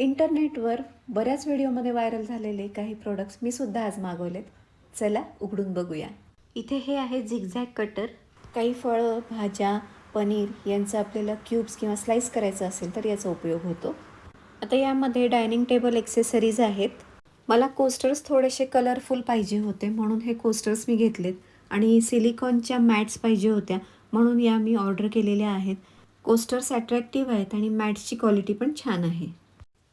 इंटरनेटवर बऱ्याच व्हिडिओमध्ये व्हायरल झालेले काही प्रोडक्ट्स मी सुद्धा आज मागवलेत. चला उघडून बघूया. इथे हे आहे झिगझॅग कटर काही फळं भाज्या पनीर यांचं आपल्याला क्यूब्स किंवा स्लाईस करायचं असेल तर याचा उपयोग होतो. आता यामध्ये डायनिंग टेबल एक्सेसरीज आहेत. मला कोस्टर्स थोडेसे कलरफुल पाहिजे होते म्हणून हे कोस्टर्स मी घेतलेत. आणि सिलिकॉनच्या मॅट्स पाहिजे होत्या म्हणून या मी ऑर्डर केलेल्या आहेत. कोस्टर्स अट्रॅक्टिव्ह आहेत आणि मॅट्सची क्वालिटी पण छान आहे.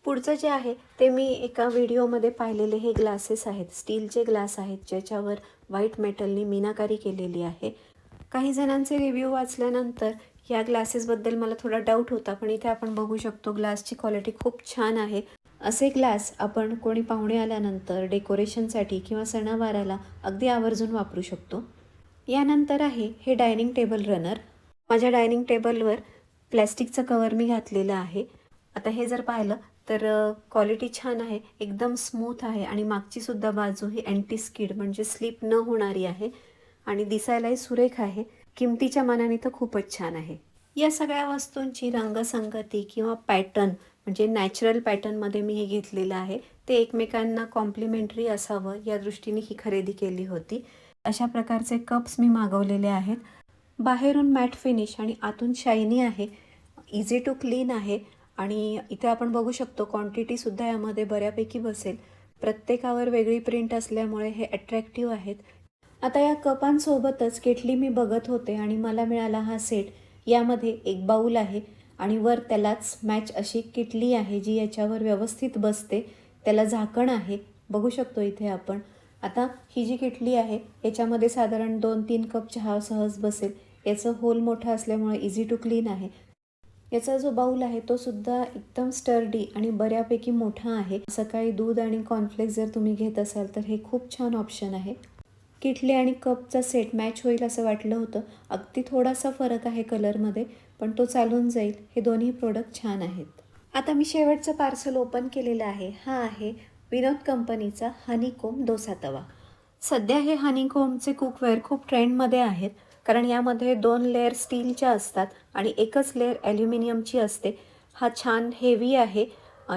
पुढचं जे आहे ते मी एका व्हिडिओमध्ये पाहिलेले हे ग्लासेस आहेत. स्टीलचे ग्लास आहेत ज्याच्यावर व्हाईट मेटलने मीनाकारी केलेली आहे. काही जणांचे रिव्ह्यू वाचल्यानंतर या ग्लासेसबद्दल मला थोडा डाऊट होता पण इथे आपण बघू शकतो ग्लासची क्वालिटी खूप छान आहे. असे ग्लास आपण कोणी पाहुणे आल्यानंतर डेकोरेशनसाठी किंवा सणावाराला अगदी आवर्जून वापरू शकतो. यानंतर आहे हे डायनिंग टेबल रनर. माझ्या डायनिंग टेबलवर प्लॅस्टिकचं कवर मी घातलेलं आहे. आता हे जर पाहिलं तर क्वालिटी छान आहे एकदम स्मूथ आहे आणि मागचीसुद्धा बाजू ही अँटी स्किड म्हणजे स्लिप न होणारी आहे आणि दिसायलाही सुरेख आहे. किमतीच्या मानाने तर खूपच छान आहे. या सगळ्या वस्तूंची रंगसंगती किंवा पॅटर्न म्हणजे नॅचरल पॅटर्नमध्ये मी हे घेतलेलं आहे. ते एकमेकांना कॉम्प्लिमेंटरी असावं या दृष्टीने ही खरेदी केली होती. अशा प्रकारचे कप्स मी मागवलेले आहेत. बाहेरून मॅट फिनिश आणि आतून शायनी आहे. इझी टू क्लीन आहे. आणि इथे आपण बघू शकतो क्वांटिटीसुद्धा यामध्ये बऱ्यापैकी बसेल. प्रत्येकावर वेगळी प्रिंट असल्यामुळे हे अट्रॅक्टिव्ह आहेत. आता या कपांसोबतच केटली मी बघत होते आणि मला मिळाला हा सेट यामध्ये एक बाऊल आहे आणि वर त्यालाच मॅच अशी किटली आहे जी याच्यावर व्यवस्थित बसते. त्याला झाकण आहे. बघू शकतो इथे आपण. आता ही जी किटली आहे याच्यामध्ये साधारण दोन तीन कप चहा सहज बसेल. याचं होल मोठं असल्यामुळे इझी टू क्लीन आहे. याचा जो बाऊल आहे तो सुद्धा एकदम स्टर्डी आणि बऱ्यापैकी मोठा आहे. सकाळी दूध आणि कॉर्नफ्लेक्स जर तुम्ही घेत असाल तर हे खूप छान ऑप्शन आहे. किटली आणि कपचा सेट मॅच होईल असं वाटलं होतं. अगदी थोडासा फरक आहे कलरमध्ये पण तो चालून जाईल. हे दोन्ही प्रोडक्ट छान आहेत. आता मी शेवटचं पार्सल ओपन केलेलं आहे. हा आहे विनोद कंपनीचा हनीकोम डोसा तवा. सध्या हे हनीकोमचे कुकवेअर खूप ट्रेंडमध्ये आहेत. कारण यामध्ये दोन लेअर स्टीलच्या असतात आणि एकच लेअर ॲल्युमिनियमची असते. हा छान हेवी आहे.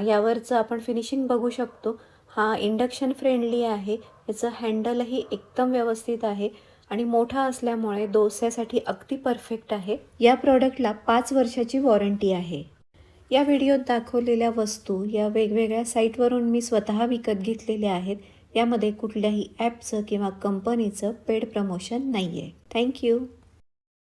यावरचं आपण फिनिशिंग बघू शकतो. हा इंडक्शन फ्रेंडली आहे. याचं हँडलही एकदम व्यवस्थित आहे. आणि मोठा असल्यामुळे डोस्यासाठी अगदी परफेक्ट आहे. या प्रॉडक्टला पाच वर्षाची वॉरंटी आहे. या व्हिडिओत दाखवलेल्या वस्तू या वेगवेगळ्या साईटवरून मी स्वतः विकत घेतलेल्या आहेत. यामध्ये कुठल्याही ॲपचं किंवा कंपनीचं पेड प्रमोशन नाही आहे थँक्यू